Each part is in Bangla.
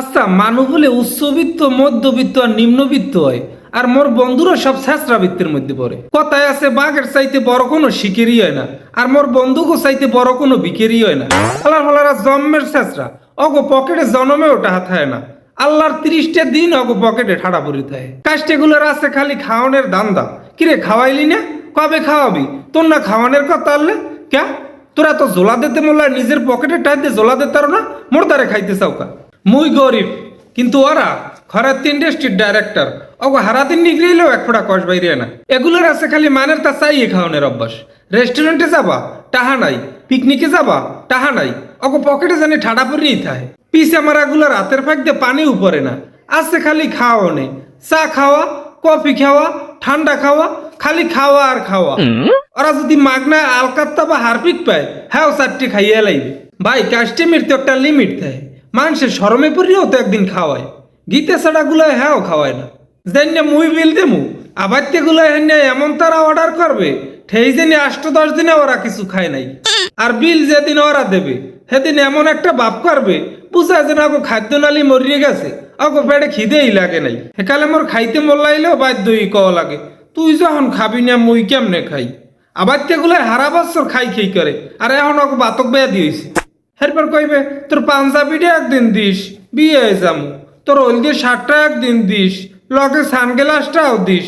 আচ্ছা মানুষ বলে উচ্চবিত্ত, মধ্যবিত্ত আর নিম্নবিত্ত হয়, আর মোর বন্ধুরা সব শেষরাবৃত্তের মধ্যে পড়ে। কথায় আছে, বাঘের চাইতে বড় কোনো শিকেরই হয় না, আর মোর বন্ধুকে চাইতে বড় কোনো বিকেরই হয় না। ফলার ফলারা জন্মের শেষরা, অগো পকেটে জন্মে ওটা হাত হয় না। আল্লাহর তিরিশটা দিন অগো পকেটে ঠাড়া পরি থাকে। কাস্টেগুলোর আছে খালি খাওয়ানোর দান্দা। কিরে, খাওয়াইলি না? কবে খাওয়াবি? তোর না খাওয়ানোর কথা আনলে ক্যা? তোরা তো জোলা দিতে মোল্লা নিজের পকেটে টাইতে জোলা দিতে না? মোর তারে খাইতে চাওকা মুই গরিব কিন্তু ওরা খরাত ইন্ডাস্ট্রির ডাইরেক্টর ওগো হারাদিন নিগড়িলেও এক ফোঁটা কষ বাইরে না। এগুলোর আছে খালি মানের তা চাইয়ে খাওয়ানোর অভ্যাস। রেস্টুরেন্টে যাবা টাহা নাই। পিকনিকে যাবা টাহা নাই। ওগো পকেটে জানি ঠাডা পরিয়েই থাকে। পিসে মারাগুলো রাতের ফাঁক দিয়ে পানি উপরে না। আছে খালি খাওয়া নেই। চা খাওয়া কফি খাওয়া ঠান্ডা খাওয়া খালি খাওয়া আর খাওয়া। ওরা যদি মাগনা আলকাত্তা বা হারপিক পায় হ্যাঁ চারটি খাইয়ে লাইবে। ভাই কাস্টেমের তো একটা লিমিট থাকে মানুষের সরমে পড়িও তো একদিন খাওয়ায়। গীতে ছাড়াগুলো হ্যাঁ খাওয়ায় না। জানি মুই বিল দেমু আবার তেগুলো হেনে এমন তারা অর্ডার করবে, ঠেই দিনে আষ্ট দশ দিনে ওরা কিছু খায় নাই। আর বিল যেদিন ওরা দেবে, সেদিন এমন একটা বাপ করবে বুঝা যেন আগো খাদ্য নালি মরিয়ে গেছে, আগো পেটে খিদেই লাগে নাই। সেকালে মোর খাইতে মোল্লাইলেও বাধ্যই কওয়া লাগে, তুই যখন খাবি না, মুই কেমনে খাই? আবার তেগুলো হারা বছর খাই খেই করে, আর এখন ওকে বাতক বেয়া দিয়েছে। এরপর কইবে তোর পাঞ্জাবিটা একদিন দিস বিয়ে হয়ে যামু। তোর ওই দিয়ে শার্টটা একদিন দিস লগে সানগ্লাসটাও দিস।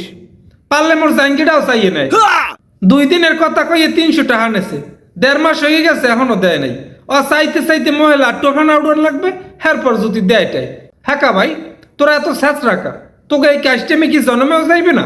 পারলে মোর জাঙ্গিটাও চাইয়ে নাই দুই দিনের কথা কইয়ে তিনশো টাকা নেছে। দেড় মাস হয়ে গেছে এখনও দেয় নাই। ও চাইতে চাইতে মহিলা টোফান আউডার লাগবে এরপর যদি দেয়টাই হ্যাঁ ভাই তোরা এত স্যাঁচ রাখা তোকে এই কাস্টেমে কি জন্মেও যাইবে না?